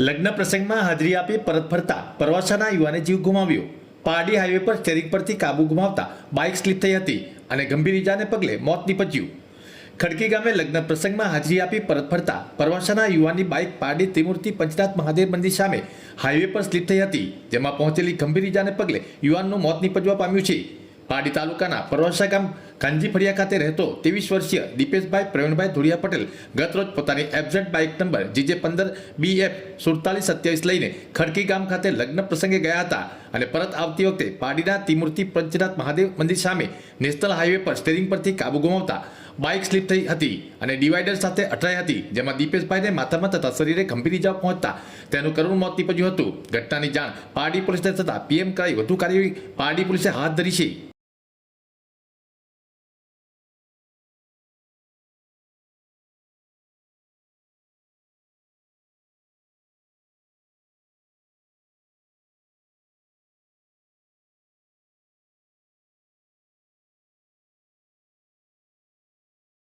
લગ્ન પ્રસંગમાં હાજરી આપી પરત ફરતા પ્રવાસના યુવાને જીવ ગુમાવ્યો. પારડી હાઈવે પર સ્ટેરિંગ પરથી કાબુ ગુમાવતા બાઇક સ્લીપ થઈ હતી અને ગંભીર ઇજાને પગલે મોત નીપજ્યું. ખડકી ગામે લગ્ન પ્રસંગમાં હાજરી આપી પરત ફરતા પરવાસાના યુવાનની બાઇક પારડી ત્રિમૂર્તિ પંચનાથ મહાદેવ મંદિર સામે હાઈવે પર સ્લીપ થઈ હતી, જેમાં પહોંચેલી ગંભીર ઇજાને પગલે યુવાનનું મોત નીપજવા પામ્યું છે. પારડી તાલુકાના પરવાસા ગામ કાંજી ફળિયા ખાતે રહેતો ત્રેવીસ વર્ષીય દીપેશભાઈ પ્રવીણભાઈ ધુરિયા પટેલ ગત રોજ પોતાની એફઝેડ બાઇક નંબર જીજે પંદર બી એફ સુડતાલીસ સત્યાવીસ લઈને ખડકી ગામ ખાતે લગ્ન પ્રસંગે ગયા હતા અને પરત આવતી વખતે પાડીના ત્રિમૂર્તિ પંચનાથ મહાદેવ મંદિર સામે નેશનલ હાઈવે પર સ્ટેરિંગ પરથી કાબુ ગુમાવતા બાઇક સ્લીપ થઈ હતી અને ડિવાઈડર સાથે અટરાઈ હતી, જેમાં દીપેશભાઈને માથામાં તથા શરીરે ગંભીર ઇજા પહોંચતા તેનું કરુણ મોત નીપજ્યું હતું. ઘટનાની જાણ પારડી પોલીસને થતાં પીએમ કરાઈ વધુ કાર્યવાહી પારડી પોલીસે હાથ ધરી છે.